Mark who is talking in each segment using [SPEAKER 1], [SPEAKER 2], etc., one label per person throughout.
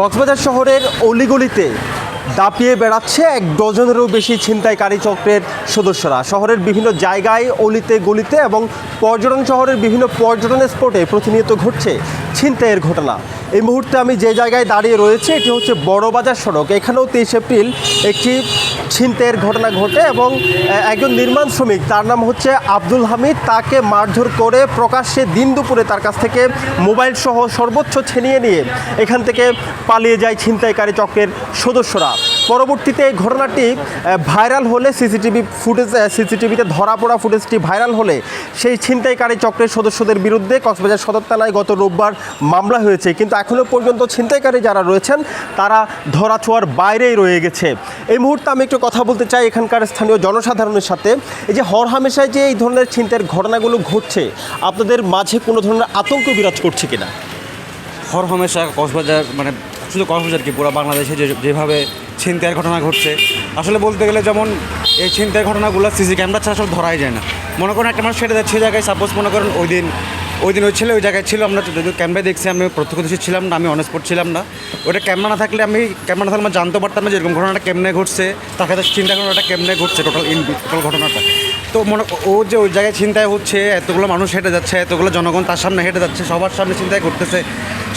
[SPEAKER 1] কক্সবাজার শহরের অলিগলিতে দাপিয়ে বেড়াচ্ছে এক ডজনেরও বেশি ছিনতাইকারী চক্রের সদস্যরা। শহরের বিভিন্ন জায়গায় অলিতে গলিতে এবং পর্যটন শহরের বিভিন্ন পর্যটন স্পটে প্রতিনিয়ত ঘটছে ছিনতাইয়ের ঘটনা। এই মুহূর্তে আমি যে জায়গায় দাঁড়িয়ে রয়েছে, এটি হচ্ছে বড়বাজার সড়ক। এখানেও তেইশ এপ্রিল একটি ছিনতাইয়ের ঘটনা ঘটে এবং একজন নির্মাণ শ্রমিক, তার নাম হচ্ছে আব্দুল হামিদ, তাকে মারধর করে প্রকাশ্যে দিন দুপুরে তার কাছ থেকে মোবাইল সহ সর্বোচ্চ ছিনিয়ে নিয়ে এখান থেকে পালিয়ে যায় ছিনতাইকারী চক্রের সদস্যরা। পরবর্তীতে এই ঘটনাটি ভাইরাল হলে সিসিটিভি ফুটেজ সিসিটিভিতে ধরা পড়া ফুটেজটি ভাইরাল হলে সেই ছিনতাইকারী চক্রের সদস্যদের বিরুদ্ধে কক্সবাজার সদর থানায় গত রোববার মামলা হয়েছে। কিন্তু এখনও পর্যন্ত ছিনতাইকারী যারা রয়েছেন, তারা ধরাছোঁয়ার বাইরেই রয়ে গেছে। এই মুহূর্তে আমি একটু কথা বলতে চাই এখানকার স্থানীয় জনসাধারণের সাথে। এই যে হরহামেশায় যে এই ধরনের ছিনতাইয়ের ঘটনাগুলো ঘটছে, আপনাদের মাঝে কোনো ধরনের আতঙ্ক বিরাজ করছে কিনা?
[SPEAKER 2] হর হমেশা কক্সবাজার মানে শুধু কক্সবাজার কি, পুরো বাংলাদেশে যেভাবে ছিনতাইয়ের ঘটনা ঘটছে। আসলে বলতে গেলে যেমন এই ছিনতাইয়ের ঘটনাগুলো সিসি ক্যামেরা ছাড়া আসলে ধরাই যায় না। মনে করেন একটা মানুষ সেটা যাচ্ছে জায়গায় সাপোজ মনে করেন ওই দিন ওই দিন ওই ছেলে ওই জায়গায় ছিল, আমরা যদি ক্যামেরা দেখছি, আমি প্রত্যক্ষদর্শী ছিলাম না, আমি অনস্পট ছিলাম না। ওটা ক্যামেরা না থাকলে আমি, ক্যামেরা না থাকলে আমি জানতে পারতাম না যে এরকম ঘটনাটা কেমনে ঘটছে, তার কাছে চিন্তা ঘটনাটা কেমনে ঘটছে টোটাল ইন টোটাল ঘটনাটা। তো মনে, ও যে ওই জায়গায় চিন্তায় হচ্ছে, এতগুলো মানুষ হেঁটে যাচ্ছে, এতগুলো জনগণ তার সামনে হেঁটে যাচ্ছে, সবার সামনে চিন্তায় করতেছে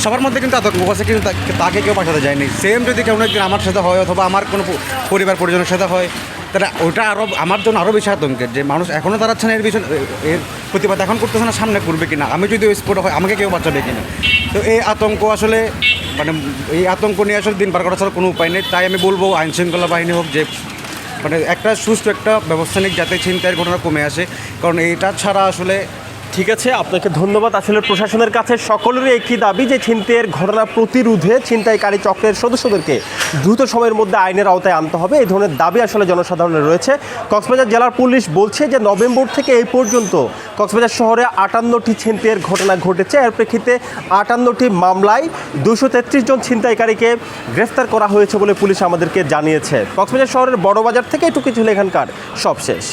[SPEAKER 2] সবার মধ্যে কিন্তু আতঙ্ক আছে, কিন্তু তাকে কেউ পাঠাতে যায়নি। সেম যদি কেউ একদিন আমার সাথে হয়, অথবা আমার কোনো পরিবার পরিজনের সাথে হয় তাহলে ওটা আরও আমার জন্য আরও বেশি আতঙ্কের যে মানুষ এখনও দাঁড়াচ্ছে না এর পিছনে এর প্রতিবাদ এখন করতেছে না, সামনে করবে কিনা? আমি যদি ওই স্পোর্ট হয়, আমাকে কেউ বাঁচাবে কিনা? তো এই আতঙ্ক আসলে মানে এই আতঙ্ক নিয়ে আসলে দিন বার করা ছাড়া কোনো উপায় নেই। তাই আমি বলব, আইন শৃঙ্খলা বাহিনী হোক, যে মানে একটা সুস্থ একটা ব্যবস্থা নিক, যাতে ছিনতাইয়ের ঘটনা কমে আসে। কারণ এটা ছাড়া আসলে
[SPEAKER 1] ঠিক আছে, আপনাকে ধন্যবাদ। আসলে প্রশাসনের কাছে সকলেরই একই দাবি যে ছিনতাইয়ের ঘটনা প্রতিরোধে ছিনতাইকারী চক্রের সদস্যদেরকে দ্রুত সময়ের মধ্যে আইনের আওতায় আনতে হবে। এই ধরনের দাবি আসলে জনসাধারণের রয়েছে। কক্সবাজার জেলার পুলিশ বলছে যে নভেম্বর থেকে এই পর্যন্ত কক্সবাজার শহরে আটান্নটি ছিনতাইয়ের ঘটনা ঘটেছে। এর প্রেক্ষিতে আটান্নটি মামলায় দুশো তেত্রিশ জন ছিনতাইকারীকে গ্রেফতার করা হয়েছে বলে পুলিশ আমাদেরকে জানিয়েছে। কক্সবাজার শহরের বড়বাজার থেকে এটুকু ছিল এখানকার সবশেষ।